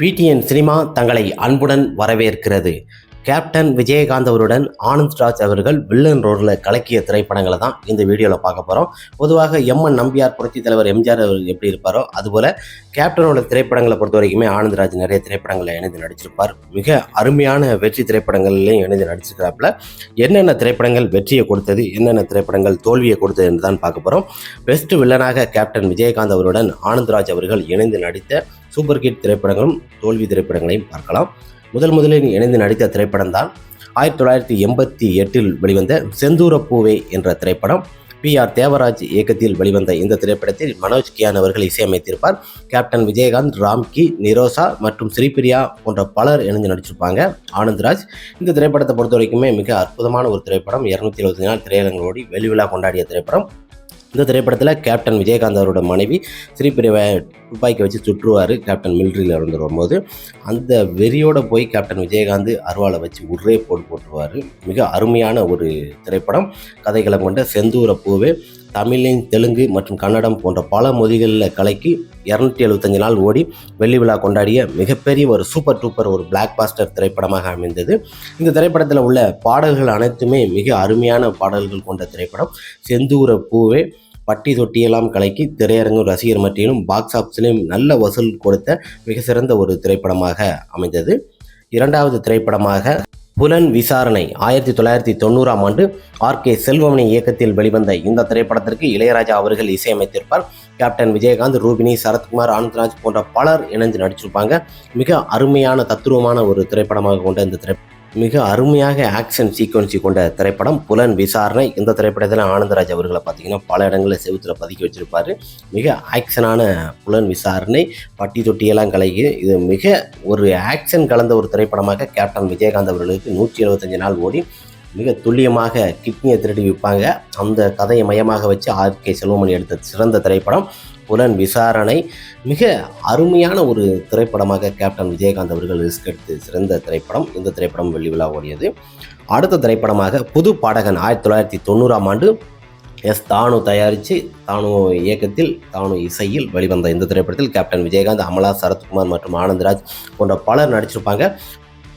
PTN cinema தங்களை அன்புடன் வரவேற்கிறது. கேப்டன் விஜயகாந்த் அவருடன் ஆனந்த் ராஜ் அவர்கள் வில்லன் ரோடில் கலக்கிய திரைப்படங்களை தான் இந்த வீடியோவில் பார்க்க போகிறோம் பொதுவாக எம்என் நம்பியார் புரட்சி தலைவர் எம்ஜிஆர் அவர் எப்படி இருப்பாரோ அதுபோல் கேப்டனோட திரைப்படங்களை பொறுத்த வரைக்குமே ஆனந்த் ராஜ் நிறைய திரைப்படங்களை இணைந்து நடிச்சிருப்பார். மிக அருமையான வெற்றி திரைப்படங்கள்லையும் இணைந்து நடிச்சிருக்கிறாப்புல. என்னென்ன திரைப்படங்கள் வெற்றியை கொடுத்தது என்னென்ன திரைப்படங்கள் தோல்வியை கொடுத்தது என்று தான் பார்க்க போகிறோம் பெஸ்ட் வில்லனாக கேப்டன் விஜயகாந்த் அவருடன் ஆனந்த் ராஜ் அவர்கள் இணைந்து நடித்த சூப்பர் கிட் திரைப்படங்களும் தோல்வி திரைப்படங்களையும் பார்க்கலாம். முதல் முதலில் இணைந்து நடித்த திரைப்படம் தான் ஆயிரத்தி தொள்ளாயிரத்தி எண்பத்தி எட்டில் வெளிவந்த செந்தூரப்பூவே என்ற திரைப்படம். பி ஆர் தேவராஜ் இயக்கத்தில் வெளிவந்த இந்த திரைப்படத்தில் மனோஜ் கியான் அவர்கள் இசையமைத்திருப்பார். கேப்டன் விஜயகாந்த் ராம்கி நிரோசா மற்றும் ஸ்ரீபிரியா போன்ற பலர் இணைந்து நடிச்சிருப்பாங்க. ஆனந்த்ராஜ் இந்த திரைப்படத்தை பொறுத்த வரைக்குமே மிக அற்புதமான ஒரு திரைப்படம். இரநூத்தி எழுபத்தி நாள் திரையரங்களோடி வெளிவிழா கொண்டாடிய திரைப்படம். இந்த திரைப்படத்தில் கேப்டன் விஜயகாந்த் அவரோட மனைவி ஸ்ரீபிரிவை துப்பாக்கி வச்சு சுற்றுவார். கேப்டன் மிலிட்ரியில் இருந்து வரும்போது அந்த வெறியோட போய் கேப்டன் விஜயகாந்த் அருவாலை வச்சு உரே போட்டு போட்டுருவார். மிக அருமையான ஒரு திரைப்படம். கதைகளை கொண்ட செந்தூர பூவே தமிழின் தெலுங்கு மற்றும் கன்னடம் போன்ற பல மொழிகளில் கலக்கி இரநூத்தி எழுபத்தஞ்சு நாள் ஓடி வெள்ளி விழா கொண்டாடிய மிகப்பெரிய ஒரு சூப்பர் டூப்பர் ஒரு பிளாக் பாஸ்டர் திரைப்படமாக அமைந்தது. இந்த திரைப்படத்தில் உள்ள பாடல்கள் அனைத்துமே மிக அருமையான பாடல்கள் கொண்ட திரைப்படம். செந்தூர பூவே பட்டி தொட்டியெல்லாம் கலக்கி திரையரங்கு ரசிகர் மத்தியிலும் பாக்ஸ் ஆஃபீஸிலும் நல்ல வசூல் கொடுத்த மிக சிறந்த ஒரு திரைப்படமாக அமைந்தது. இரண்டாவது திரைப்படமாக புலன் விசாரணை ஆயிரத்தி தொள்ளாயிரத்தி தொண்ணூறாம் ஆண்டு ஆர் கே செல்வமணி இயக்கத்தில் வெளிவந்த இந்த திரைப்படத்திற்கு இளையராஜா அவர்கள் இசையமைத்திருப்பார். கேப்டன் விஜயகாந்த் ரூபினி சரத்குமார் ஆனந்த்ராஜ் போன்ற பலர் இணைந்து நடிச்சிருப்பாங்க. மிக அருமையான தத்துவமான ஒரு திரைப்படமாக கொண்ட இந்த திரைப்படம். மிக அருமையாக ஆக்ஷன் சீக்வன்சி கொண்ட திரைப்படம். புலன் விசாரணை. இந்த திரைப்படத்தில் ஆனந்தராஜ் அவர்களை பார்த்தீங்கன்னா பல இடங்களில் செவத்தில் பதுக்கி வச்சுருப்பார். மிக ஆக்ஷனான புலன் விசாரணை. பட்டி தொட்டியெல்லாம் கலகி இது மிக ஒரு ஆக்ஷன் கலந்த ஒரு திரைப்படமாக கேப்டன் விஜயகாந்த் அவர்களுக்கு நூற்றி எழுபத்தஞ்சு நாள் ஓடி மிக துல்லியமாக கிட்னியை திருடி விற்பாங்க அந்த கதையை மையமாக வச்சு ஆர் கே செல்வமணி எடுத்த சிறந்த திரைப்படம். புலன் விசாரணை மிக அருமையான ஒரு திரைப்படமாக கேப்டன் விஜயகாந்த் அவர்கள் ரிஸ்க் எடுத்து சிறந்த திரைப்படம். இந்த திரைப்படம் வெள்ளி விழா ஓடியது. அடுத்த திரைப்படமாக புது பாடகன் ஆயிரத்தி தொள்ளாயிரத்தி தொண்ணூறாம் ஆண்டு எஸ் தானு தயாரித்து தானு இயக்கத்தில் தானு இசையில் வெளிவந்த இந்த திரைப்படத்தில் கேப்டன் விஜயகாந்த் அமலா சரத்குமார் மற்றும் ஆனந்த்ராஜ் போன்ற பலர் நடிச்சிருப்பாங்க.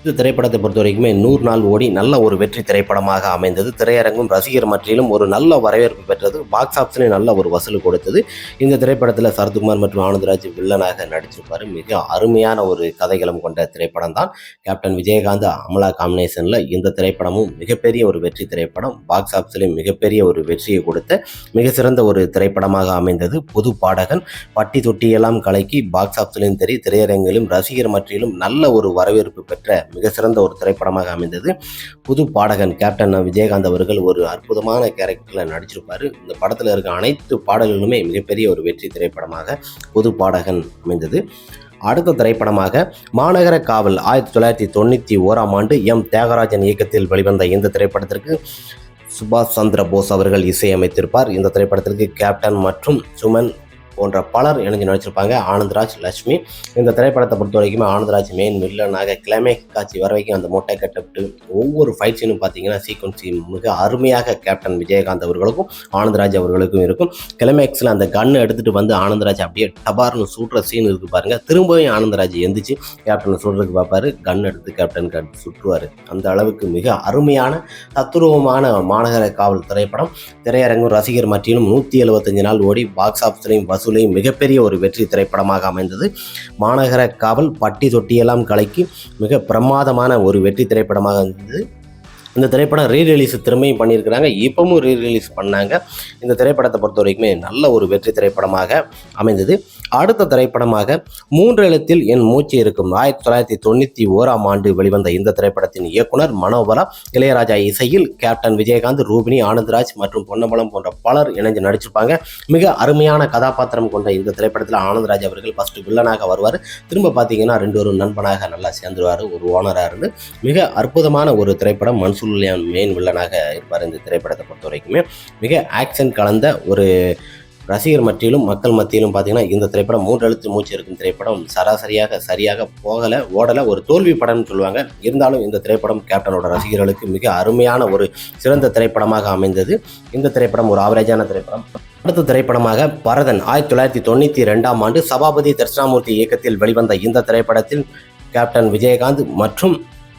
இந்த திரைப்படத்தை பொறுத்த வரைக்குமே நூறு நாள் ஓடி நல்ல ஒரு வெற்றி திரைப்படமாக அமைந்தது. திரையரங்கும் ரசிகர் மற்றிலும் ஒரு நல்ல வரவேற்பு பெற்றது. பாக்ஸ் ஆஃபீஸ்லேயும் நல்ல ஒரு வசூல் கொடுத்தது. இந்த திரைப்படத்தில் சரத்குமார் மற்றும் ஆனந்தராஜ் வில்லனாக நடிச்சிருப்பார். மிக அருமையான ஒரு கதைகளம் கொண்ட திரைப்படம் தான். கேப்டன் விஜயகாந்த் அமலா காம்பினேஷனில் இந்த திரைப்படமும் மிகப்பெரிய ஒரு வெற்றி திரைப்படம். பாக்ஸ் ஆஃபீஸ்லேயும் மிகப்பெரிய ஒரு வெற்றியை கொடுத்த மிக சிறந்த ஒரு திரைப்படமாக அமைந்தது. புது பாடகன் பட்டி தொட்டியெல்லாம் கலக்கி பாக்ஸ் ஆஃபீஸ்லையும் சரி திரையரங்கிலும் ரசிகர் மற்றிலும் நல்ல ஒரு வரவேற்பு பெற்ற மிக சிறந்த ஒரு திரைப்படமாக அமைந்தது. புது பாடகன் கேப்டன் விஜயகாந்த் அவர்கள் ஒரு அற்புதமான கேரக்டரில் நடிச்சிருப்பார். இந்த படத்தில் இருக்க அனைத்து பாடல்களுமே மிகப்பெரிய ஒரு வெற்றி திரைப்படமாக புது பாடகன் அமைந்தது. அடுத்த திரைப்படமாக மாநகர காவல் ஆயிரத்தி தொள்ளாயிரத்தி தொண்ணூற்றி ஓராம் ஆண்டு எம். தியாகராஜன் இயக்கத்தில் வெளிவந்த இந்த திரைப்படத்திற்கு சுபாஷ் சந்திர போஸ் அவர்கள் இசையமைத்திருப்பார். இந்த திரைப்படத்திற்கு கேப்டன் மற்றும் சுமன் போன்ற பலர் இணைஞ்சு நடிச்சிருப்பாங்க. ஆனந்த்ராஜ் லட்சுமி. இந்த திரைப்படத்தை பொறுத்த வரைக்கும் ஆனந்த்ராஜ் மெயின் வில்லனாக கிளைமேக் காட்சி வர வரைக்கும் அந்த மொட்டை கட்டப்பட்டு ஒவ்வொரு ஃபைட் சீனும் பார்த்தீங்கன்னா சீக்வன்சி மிக அருமையாக கேப்டன் விஜயகாந்த் அவர்களுக்கும் ஆனந்த்ராஜ் அவர்களுக்கும் இருக்கும். கிளைமேக்ஸில் அந்த கன்னை எடுத்துகிட்டு வந்து ஆனந்த்ராஜ் அப்படியே டபார்னு சூட்டுற சீன் இருக்கு பாருங்க. திரும்பவும் ஆனந்தராஜ் எந்திரிச்சு கேப்டனை சுடுறதுக்கு பார்ப்பாரு. கன் எடுத்து கேப்டன் கன் சுற்றுவார் அந்த அளவுக்கு மிக அருமையான தத்துருவமான மாநகர காவல் திரைப்படம். திரையரங்கும் ரசிகர் மற்றிலும் நூற்றி எழுபத்தஞ்சு நாள் ஓடி பாக்ஸ் ஆஃபீஸ்லையும் வசூலையும் மிகப்பெரிய ஒரு வெற்றி திரைப்படமாக அமைந்தது. மாநகர காவல் பட்டி தொட்டியெல்லாம் கலைக்கு மிக பிரமாதமான ஒரு வெற்றி திரைப்படமாக இருந்தது. இந்த திரைப்படம் ரீ ரிலீஸ் திரும்பியும் பண்ணியிருக்கிறாங்க. இப்பவும் ரீ ரிலீஸ் பண்ணாங்க. இந்த திரைப்படத்தை பொறுத்த வரைக்குமே நல்ல ஒரு வெற்றி திரைப்படமாக அமைந்தது. அடுத்த திரைப்படமாக மூன்று எழுத்தில் என் மூச்சு இருக்கும் ஆயிரத்தி தொள்ளாயிரத்தி தொண்ணூற்றி ஓராம் ஆண்டு வெளிவந்த இந்த திரைப்படத்தின் இயக்குனர் மனோபலா இளையராஜா இசையில் கேப்டன் விஜயகாந்த் ரூபினி ஆனந்த்ராஜ் மற்றும் பொன்னம்பலம் போன்ற பலர் இணைஞ்சு நடிச்சிருப்பாங்க. மிக அருமையான கதாபாத்திரம் கொண்ட இந்த திரைப்படத்தில் ஆனந்த்ராஜ் அவர்கள் ஃபர்ஸ்ட் வில்லனாக வருவார். திரும்ப பார்த்தீங்கன்னா ரெண்டு ஒரு நண்பனாக நல்லா சேர்ந்துருவார். ஒரு ஓனராக இருந்து மிக அற்புதமான ஒரு திரைப்படம் மன்சூர் மெயின் வில்லனாக இருப்பார் இந்த திரைப்படத்தை பொறுத்த வரைக்குமே. மிக ஆக்ஷன் கலந்த ஒரு ரசிகர் மத்தியிலும் மக்கள் மத்தியிலும் பார்த்தீங்கன்னா இந்த திரைப்படம் மூன்று எழுத்து மூச்சு இருக்கும் திரைப்படம். சராசரியாக சரியாக போகலை ஓடலை. ஒரு தோல்வி படம்னு சொல்லுவாங்க. இருந்தாலும் இந்த திரைப்படம் கேப்டனோட ரசிகர்களுக்கு மிக அருமையான ஒரு சிறந்த திரைப்படமாக அமைந்தது. இந்த திரைப்படம் ஒரு ஆவரேஜான திரைப்படம். அடுத்த திரைப்படமாக பரதன். ஆயிரத்தி தொள்ளாயிரத்தி தொண்ணூற்றி ரெண்டாம் ஆண்டு சபாபதி தர்ஷனாமூர்த்தி இயக்கத்தில் வெளிவந்த இந்த திரைப்படத்தில் கேப்டன் விஜயகாந்த் மற்றும்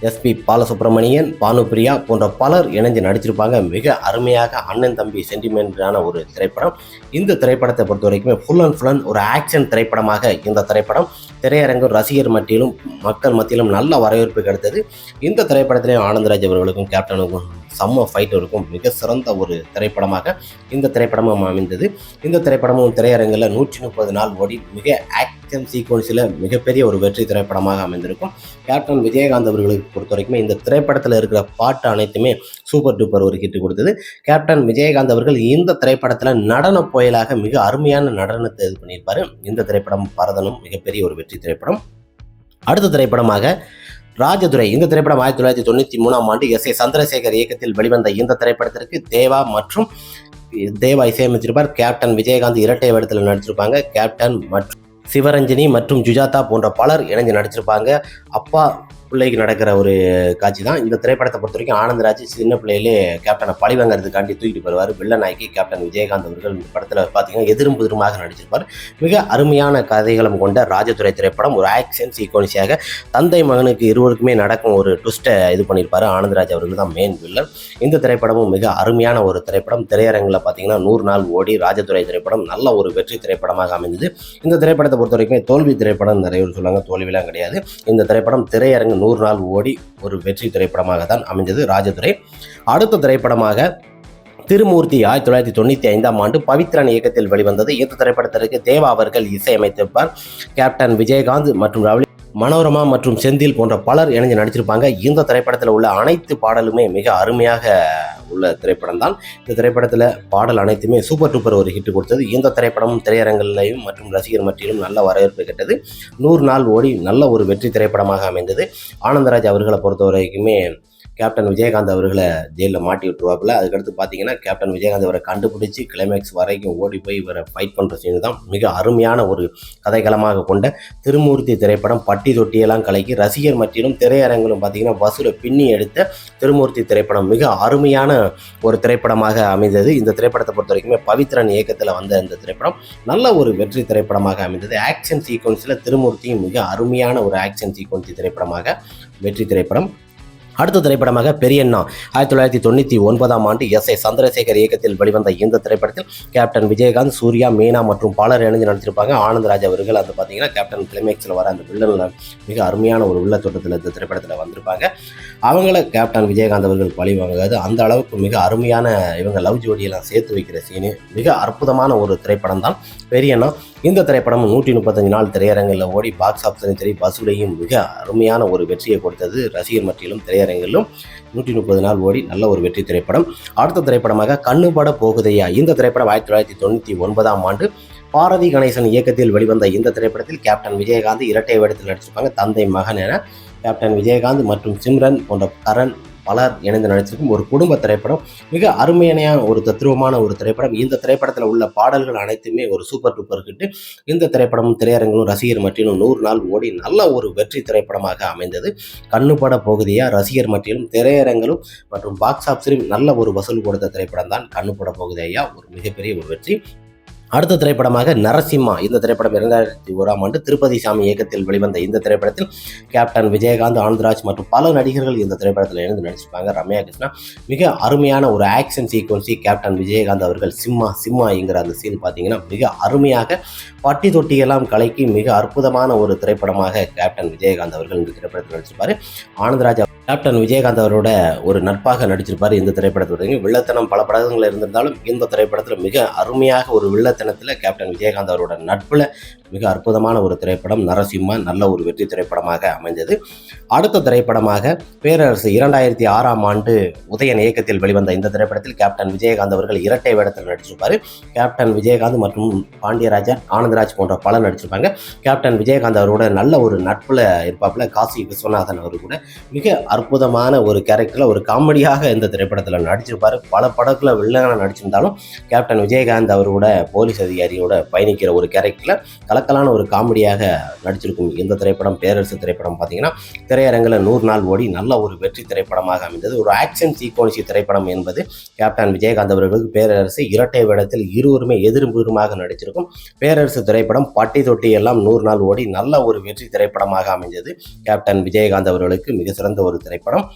எஸ்பி பாலசுப்ரமணியன் பானுபிரியா போன்ற பலர் இணைஞ்சு நடிச்சிருப்பாங்க மிக அருமையாக அண்ணன் தம்பி சென்டிமெண்டான ஒரு திரைப்படம். இந்த திரைப்படத்தை பொறுத்த வரைக்குமே ஃபுல் அண்ட் ஃபுல் அண்ட் ஒரு ஆக்ஷன் திரைப்படமாக இந்த திரைப்படம். திரையரங்கு ரசிகர் மத்தியிலும் மக்கள் மத்தியிலும் நல்ல வரவேற்பு கிடைத்தது. இந்த திரைப்படத்திலேயும் ஆனந்தராஜ் அவர்களுக்கும் கேப்டனுக்கும் செம்ம ஃபைட் இருக்கும். மிக சிறந்த ஒரு திரைப்படமாக இந்த திரைப்படமும் அமைந்தது. இந்த திரைப்படமும் திரையரங்கில் நூற்றி முப்பது நாள் ஓடி மிக ஆக்ஷன் சீக்வன்ஸில் மிகப்பெரிய ஒரு வெற்றி திரைப்படமாக அமைந்திருக்கும். கேப்டன் விஜயகாந்த் அவர்களுக்கு பொறுத்த வரைக்குமே இந்த திரைப்படத்தில் இருக்கிற பாட்டு அனைத்துமே சூப்பர் டூப்பர் ஒரு ஹிட் கொடுத்தது. கேப்டன் விஜயகாந்த் அவர்கள் இந்த திரைப்படத்தில் நடன புயலாக மிக அருமையான நடனத்தை இது பண்ணியிருப்பார். இந்த திரைப்படம் பரதனும் மிகப்பெரிய ஒரு வெற்றி திரைப்படம். அடுத்த திரைப்படமாக ராஜதுரை. இந்த திரைப்படம் ஆயிரத்தி தொள்ளாயிரத்தி தொண்ணூற்றி மூணாம் ஆண்டு எஸ் ஏ சந்திரசேகர் இயக்கத்தில் வெளிவந்த இந்த திரைப்படத்திற்கு தேவா மற்றும் தேவா இசையமைச்சிருப்பார். கேப்டன் விஜயகாந்த் இரட்டை வேடத்தில் நடிச்சிருப்பாங்க. கேப்டன் மற்றும் சிவரஞ்சனி மற்றும் ஜுஜாதா போன்ற பலர் இணைஞ்சு நடிச்சிருப்பாங்க. அப்பா பிள்ளைக்கு நடக்கிற ஒரு காட்சி தான். இந்த திரைப்படத்தை பொறுத்த வரைக்கும் ஆனந்தராஜ் சின்ன பிள்ளையிலே கேப்டனை பழிவாங்கிறதுக்காண்டி தூக்கிட்டு தூக்கிட்டு போடுவார் வில்லநாயகி கேப்டன் விஜயகாந்த் அவர்கள் இந்த படத்தில் பார்த்தீங்கன்னா எதிரும் புதிருமாக நடிச்சிருப்பார். மிக அருமையான கதைகளும் கொண்ட ராஜதுரை திரைப்படம் ஒரு ஆக்ஷன் சீக்வன்ஸியாக தந்தை மகனுக்கு இருவருக்குமே நடக்கும் ஒரு ட்விஸ்ட்டை இது பண்ணியிருப்பார். ஆனந்தராஜ் அவர்கள் தான் மெயின் வில்லன் இந்த திரைப்படமும் மிக அருமையான ஒரு திரைப்படம். திரையரங்கில் பார்த்தீங்கன்னா நூறு நாள் ஓடி ராஜதுரை திரைப்படம் நல்ல ஒரு வெற்றி திரைப்படமாக அமைந்தது. இந்த திரைப்படத்தை பொறுத்த வரைக்கும் தோல்வி திரைப்படம் நிறைய பேர் சொல்லுவாங்க. தோல்விலாம் கிடையாது. இந்த திரைப்படம் திரையரங்கு நூறு நாள் ஓடி ஒரு வெற்றி திரைப்படமாக தான் அமைந்தது ராஜதுரை. அடுத்த திரைப்படமாக திருமூர்த்தி ஆயிரத்தி தொள்ளாயிரத்தி தொண்ணூற்றி ஐந்தாம் ஆண்டு பவித்ரன் இயக்கத்தில் வெளிவந்தது. இந்த திரைப்படத்திற்கு தேவா அவர்கள் இசையமைத்திருப்பார். கேப்டன் விஜயகாந்த் மற்றும் ரவளி மனோரமா மற்றும் செந்தில் போன்ற பலர் இணைஞ்சு நடிச்சிருப்பாங்க. இந்த திரைப்படத்தில் உள்ள அனைத்து பாடலுமே மிக அருமையாக உள்ள திரைப்படம் தான் இந்த திரைப்படத்தில் பாடல் அனைத்துமே சூப்பர் டூப்பர் ஒரு ஹிட் கொடுத்தது. இந்த திரைப்படமும் திரையரங்கிலையும் மற்றும் ரசிகர் மத்தியிலும் நல்ல வரவேற்பு கெட்டது நூறு நாள் ஓடி நல்ல ஒரு வெற்றி திரைப்படமாக அமைந்தது. ஆனந்தராஜ் அவர்களை பொறுத்த வரைக்குமே கேப்டன் விஜயகாந்த் அவர்களை ஜெயிலில் மாட்டி விட்டுருவாப்புல. அதுக்கடுத்து பார்த்தீங்கன்னா கேப்டன் விஜயகாந்த் அவரை கண்டுபிடிச்சி கிளைமேக்ஸ் வரைக்கும் ஓடி போய் இவரை ஃபைட் பண்ணுற சீன் தான் மிக அருமையான ஒரு கதைக்களமாக கொண்ட திருமூர்த்தி திரைப்படம். பட்டி தொட்டியெல்லாம் கலக்கி ரசிகர் மத்தியிலும் திரையரங்கிலும் பார்த்தீங்கன்னா பஸ்ஸில் பின்னி எடுத்த திருமூர்த்தி திரைப்படம் மிக அருமையான ஒரு திரைப்படமாக அமைந்தது. இந்த திரைப்படத்தை பொறுத்த வரைக்குமே பவித்ரன் இயக்கத்தில் வந்த இந்த திரைப்படம் நல்ல ஒரு வெற்றி திரைப்படமாக அமைந்தது. ஆக்ஷன் சீக்வன்ஸில் திருமூர்த்தியும் மிக அருமையான ஒரு ஆக்ஷன் சீக்வன்ஸ் திரைப்படமாக வெற்றி திரைப்படம் அடுத்த திரைப்படமாக பெரியண்ணா. ஆயிரத்தி தொள்ளாயிரத்தி தொண்ணூற்றி ஒன்பதாம் ஆண்டு எஸ் ஏ சந்திரசேகர் இயக்கத்தில் வெளிவந்த இந்த திரைப்படத்தில் கேப்டன் விஜயகாந்த் சூர்யா மீனா மற்றும் பலர் இணைஞ்சு நடித்திருப்பாங்க. ஆனந்தராஜ் அவர்கள் அது பார்த்தீங்கன்னா கேப்டன் கிளைமேக்ஸில் வர அந்த வில்லனில் மிக அருமையான ஒரு உள்ள தோட்டத்தில் இந்த திரைப்படத்தில் வந்திருப்பாங்க. அவங்கள கேப்டன் விஜயகாந்த் அவர்கள் பழி வாங்காது அந்த அளவுக்கு மிக அருமையான இவங்க லவ் ஜோடியெல்லாம் சேர்த்து வைக்கிற சீனு மிக அற்புதமான ஒரு திரைப்படம் தான். பெரியண்ணா இந்த திரைப்படம் நூற்றி முப்பத்தஞ்சு நாள் திரையரங்கில் ஓடி பாக்ஸ் ஆஃபீஸிலும் சரி வசூலையும் மிக அருமையான ஒரு வெற்றியை கொடுத்தது ரசிகர் மற்றிலும் திரையரங்கிலும். நூற்றி முப்பது நாள் ஓடி நல்ல ஒரு வெற்றி திரைப்படம். அடுத்த திரைப்படமாக கண்ணுபட போகுதையா? இந்த திரைப்படம் ஆயிரத்தி தொள்ளாயிரத்தி தொண்ணூற்றி ஒன்பதாம் ஆண்டு பாரதி கணேசன் இயக்கத்தில் வெளிவந்த இந்த திரைப்படத்தில் கேப்டன் விஜயகாந்த் இரட்டை வேடத்தில் நடிச்சிருப்பாங்க. தந்தை மகன் என கேப்டன் விஜயகாந்த் மற்றும் சிம்ரன் போன்ற கரண் பலர் இணைந்து நடிச்சிருக்கும் ஒரு குடும்ப திரைப்படம். மிக அருமையான ஒரு தத்ரூபமான ஒரு திரைப்படம். இந்த திரைப்படத்தில் உள்ள பாடல்கள் அனைத்துமே ஒரு சூப்பர் டூப்பர் கிட்டு இந்த திரைப்படமும் திரையரங்களும் ரசிகர் மட்டிலும் நூறு நாள் ஓடி நல்ல ஒரு வெற்றி திரைப்படமாக அமைந்தது. கண்ணுபட பகுதியாக ரசிகர் மட்டிலும் திரையரங்களும் மற்றும் பாக்ஸ் ஆஃபீஸிலும் நல்ல ஒரு வசூல் கொடுத்த திரைப்படம் தான் கண்ணுபட பகுதியாக ஒரு மிகப்பெரிய ஒரு வெற்றி. அடுத்த திரைப்படமாக நரசிம்மா. இந்த திரைப்படம் இரண்டாயிரத்தி ஓராம் ஆண்டு திருப்பதி சாமி இயக்கத்தில் வெளிவந்த இந்த திரைப்படத்தில் கேப்டன் விஜயகாந்த் ஆனந்தராஜ் மற்றும் பல நடிகர்கள் இந்த திரைப்படத்தில் இணைந்து நடிச்சிருப்பாங்க. ரம்யா கிருஷ்ணா. மிக அருமையான ஒரு ஆக்ஷன் சீக்வன்ஸி கேப்டன் விஜயகாந்த் அவர்கள் சிம்மா சிம்மா என்கிற அந்த சீன் பார்த்தீங்கன்னா மிக அருமையாக பட்டி தொட்டியெல்லாம் கலக்கி மிக அற்புதமான ஒரு திரைப்படமாக கேப்டன் விஜயகாந்த் அவர்கள் இந்த திரைப்படத்தில் நடிச்சிருப்பாரு. ஆனந்தராஜ் கேப்டன் விஜயகாந்த் அவரோட ஒரு நட்பாக நடிச்சிருப்பார் இந்த திரைப்படத்துடைய வில்லத்தனம் பல படங்கள் இருந்திருந்தாலும் இந்த திரைப்படத்தில் மிக அருமையாக ஒரு வில்லத்தனத்தில் கேப்டன் விஜயகாந்த் அவரோட நட்பில் மிக அற்புதமான ஒரு திரைப்படம் நரசிம்மா நல்ல ஒரு வெற்றி திரைப்படமாக அமைந்தது. அடுத்த திரைப்படமாக பேரரசு இரண்டாயிரத்தி ஆறாம் ஆண்டு உதயன் இயக்கத்தில் வெளிவந்த இந்த திரைப்படத்தில் கேப்டன் விஜயகாந்த் அவர்கள் இரட்டை வேடத்தில் நடிச்சிருப்பார். கேப்டன் விஜயகாந்த் மற்றும் பாண்டியராஜன் ஆனந்தராஜ் போன்ற பலர் நடிச்சிருப்பாங்க. கேப்டன் விஜயகாந்த் அவரோட நல்ல ஒரு நட்பில் இருப்பாப்புல காசி விஸ்வநாதன் அவர் கூட. மிக அற்புதமான ஒரு கேரக்டரில் ஒரு காமெடியாக இந்த திரைப்படத்தில் நடிச்சிருப்பார். பல படத்தில் வில்லனாக நடிச்சிருந்தாலும் கேப்டன் விஜயகாந்த் அவரோட போலீஸ் அதிகாரியோட பயணிக்கிற ஒரு கேரக்டரில் கலக்கலான ஒரு காமெடியாக நடிச்சிருக்கும் இந்த திரைப்படம் பேரரசு திரைப்படம் பார்த்தீங்கன்னா திரையரங்கில் நூறு நாள் ஓடி நல்ல ஒரு வெற்றி திரைப்படமாக அமைந்தது. ஒரு ஆக்ஷன் சீக்வன்சி திரைப்படம் என்பது கேப்டன் விஜயகாந்த் அவர்களுக்கு பேரரசு இரட்டை வேடத்தில் இருவருமே எதிர்புறமாக நடிச்சிருக்கும் பேரரசு திரைப்படம். பட்டி தொட்டி எல்லாம் நூறு நாள் ஓடி நல்ல ஒரு வெற்றி திரைப்படமாக அமைந்தது. கேப்டன் விஜயகாந்த் அவர்களுக்கு மிக சிறந்த ஒரு திரைப்படம்.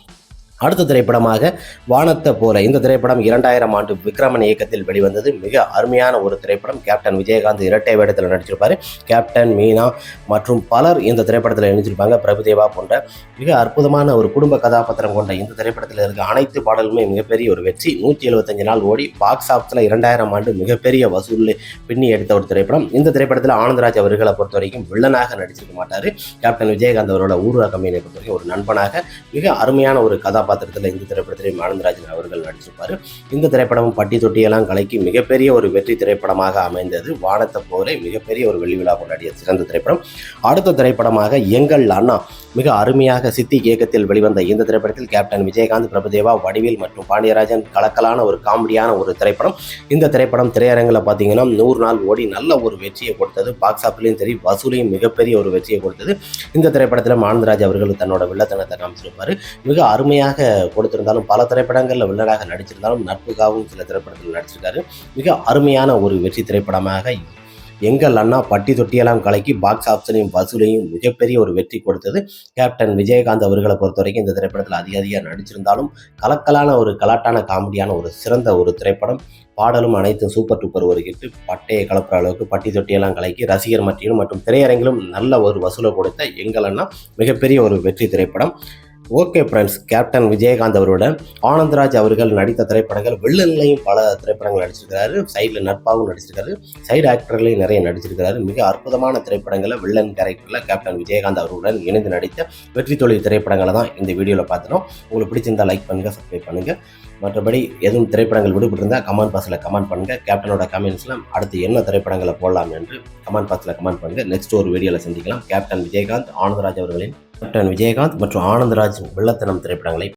அடுத்த திரைப்படமாக வானத்தை போல. இந்த திரைப்படம் இரண்டாயிரம் ஆண்டு விக்ரமன் இயக்கத்தில் வெளிவந்தது. மிக அருமையான ஒரு திரைப்படம். கேப்டன் விஜயகாந்த் இரட்டை வேடத்தில் நடிச்சிருப்பார். கேப்டன் மீனா மற்றும் பலர் இந்த திரைப்படத்தில் நடிச்சிருப்பாங்க பிரபுதேவா போன்ற மிக அற்புதமான ஒரு குடும்ப கதாபாத்திரம் கொண்ட இந்த திரைப்படத்தில் இருக்க அனைத்து பாடலுமே மிகப்பெரிய ஒரு வெற்றி. நூற்றி எழுபத்தஞ்சு நாள் ஓடி பாக்ஸ் ஆஃபீஸில் இரண்டாயிரம் ஆண்டு மிகப்பெரிய வசூல் பின்னி எடுத்த ஒரு திரைப்படம். இந்த திரைப்படத்தில் ஆனந்தராஜ் அவர்களை பொறுத்த வரைக்கும் வில்லனாக நடிச்சிருக்க மாட்டார். கேப்டன் விஜயகாந்த் அவரோட ஊர்வா கம்பெனியை பொறுத்த வரைக்கும் ஒரு நண்பனாக மிக அருமையான ஒரு கதாபாத்திரம் கதாபாத்திரத்தில் இந்த திரைப்படத்திலே ஆனந்தராஜன் அவர்கள் நடிச்சிருப்பார். இந்த திரைப்படமும் பட்டி தொட்டியெல்லாம் கலக்கி மிகப்பெரிய ஒரு வெற்றி திரைப்படமாக அமைந்தது. வானத்தை போலே மிகப்பெரிய ஒரு வெள்ளி விழா கொண்டாடிய சிறந்த திரைப்படம். அடுத்த திரைப்படமாக எங்கள் அண்ணா மிக அருமையாக சித்தி இயக்கத்தில் வெளிவந்த இந்த திரைப்படத்தில் கேப்டன் விஜயகாந்த் பிரபுதேவா வடிவில் மற்றும் பாண்டியராஜன் கலக்கலான ஒரு காமெடியான ஒரு திரைப்படம். இந்த திரைப்படம் திரையரங்கில் பார்த்தீங்கன்னா நூறு நாள் ஓடி நல்ல ஒரு வெற்றியை கொடுத்தது. பாக்ஸ் ஆஃபிலையும் சரி வசூலையும் மிகப்பெரிய ஒரு வெற்றியை கொடுத்தது. இந்த திரைப்படத்தில் ஆனந்தராஜ் அவர்கள் தன்னோட வில்லத்தனத்தை காமிச்சிருப்பார். மிக அருமையாக கொடுத்திருந்தாலும் பல திரைப்படங்களில் வில்லனாக நடிச்சிருந்தாலும் நட்புக்காகவும் சில திரைப்படத்தில் நடிச்சிருக்காரு. மிக அருமையான ஒரு வெற்றி திரைப்படமாக எங்கள் அண்ணா பட்டி தொட்டியெல்லாம் கலக்கி பாக்ஸ் ஆப்ஷனையும் வசூலையும் மிகப்பெரிய ஒரு வெற்றி கொடுத்தது. கேப்டன் விஜயகாந்த் அவர்களை பொறுத்த வரைக்கும் இந்த திரைப்படத்தில் அதிக அதிகம் நடிச்சிருந்தாலும் கலக்கலான ஒரு கலாட்டான காமெடியான ஒரு சிறந்த ஒரு திரைப்படம். பாடலும் அனைத்தும் சூப்பர் டூப்பர் ஒரு கிட்டு பட்டையை கலப்புற அளவுக்கு பட்டி தொட்டியெல்லாம் கலக்கி ரசிகர் மத்தியிலும் மற்றும் திரையரங்கிலும் நல்ல ஒரு வசூலை கொடுத்த எங்கள் அண்ணா மிகப்பெரிய ஒரு வெற்றி திரைப்படம். ஓகே ஃப்ரெண்ட்ஸ் கேப்டன் விஜயகாந்த் அவருடன் ஆனந்தராஜ் அவர்கள் நடித்த திரைப்படங்கள் வில்லன்லையும் பல திரைப்படங்கள் நடிச்சிருக்கிறாரு சைடில் நட்பாகவும் நடிச்சிருக்காரு சைடு ஆக்டர்லையும் நிறைய நடிச்சிருக்கிறாரு. மிக அற்புதமான திரைப்படங்களை வில்லன் கேரக்டரில் கேப்டன் விஜயகாந்த் அவருடன் இணைந்து நடித்த வெற்றி தொழில் திரைப்படங்களை தான் இந்த வீடியோவில் பார்த்துட்டோம். உங்களுக்கு பிடிச்சிருந்தா லைக் பண்ணுங்கள் சப்ஸ்கிரைப் பண்ணுங்கள் மற்றபடி எதுவும் திரைப்படங்கள் விடுபட்டிருந்தால் கமெண்ட் பாக்ஸில் கமெண்ட் பண்ணுங்கள் கேப்டனோட கமெண்ட்ஸில் அடுத்து என்ன திரைப்படங்களை போடலாம் என்று கமெண்ட் பாக்ஸில் கமெண்ட் பண்ணுங்கள் நெக்ஸ்ட் ஒரு வீடியோவில் சந்திக்கலாம். கேப்டன் விஜயகாந்த் ஆனந்தராஜ் அவர்களின் கேப்டன் விஜயகாந்த் மற்றும் ஆனந்தராஜ் வெள்ளத்தனம் திரைப்படங்களை